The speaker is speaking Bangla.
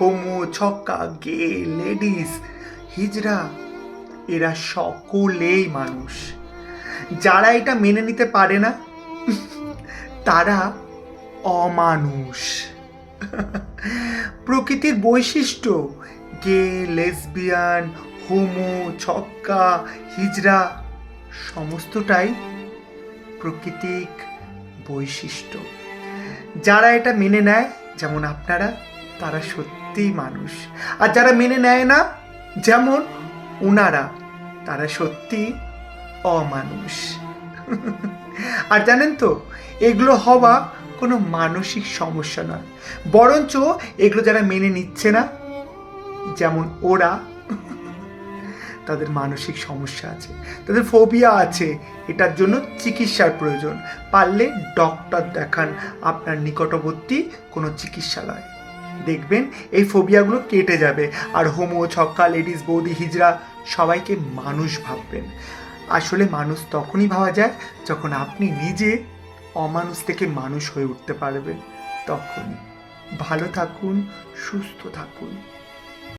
হোমো ছক্কা, গে, লেডিস, হিজড়া, এরা সকলেই মানুষ। যারা এটা মেনে নিতে পারে না, তারা অমানুষ। প্রকৃতির বৈশিষ্ট্য, গে, লেসবিয়ান, হোমো, ছক্কা, হিজড়া, সমস্তটাই প্রকৃতিক বৈশিষ্ট্য। যারা এটা মেনে নেয় যেমন আপনারা, তারা সত্যিই মানুষ। আর যারা মেনে নেয় না, যেমন ওনারা তারা সত্যি অমানুষ। আর জানেন তো, এগুলো হওয়া কোনো মানসিক সমস্যা নয়। বরঞ্চ এগুলো যারা মেনে নিচ্ছে না, যেমন ওরা তাদের মানসিক সমস্যা আছে, তাদের ফোবিয়া আছে, এটার জন্য চিকিৎসার প্রয়োজন। পারলে ডক্টর দেখান আপনার নিকটবর্তী কোনো চিকিৎসালয়। দেখবেন এই ফোবিয়াগুলো কেটে যাবে। আর হোমো, ছক্কা, লেডিস, বৌদি, হিজড়া, সবাইকে মানুষ ভাববেন। আসলে মানুষ তখনই ভাবা যায় যখন আপনি নিজে অমানুষ থেকে মানুষ হয়ে উঠতে পারবেন। তখনই। ভালো থাকুন, সুস্থ থাকুন।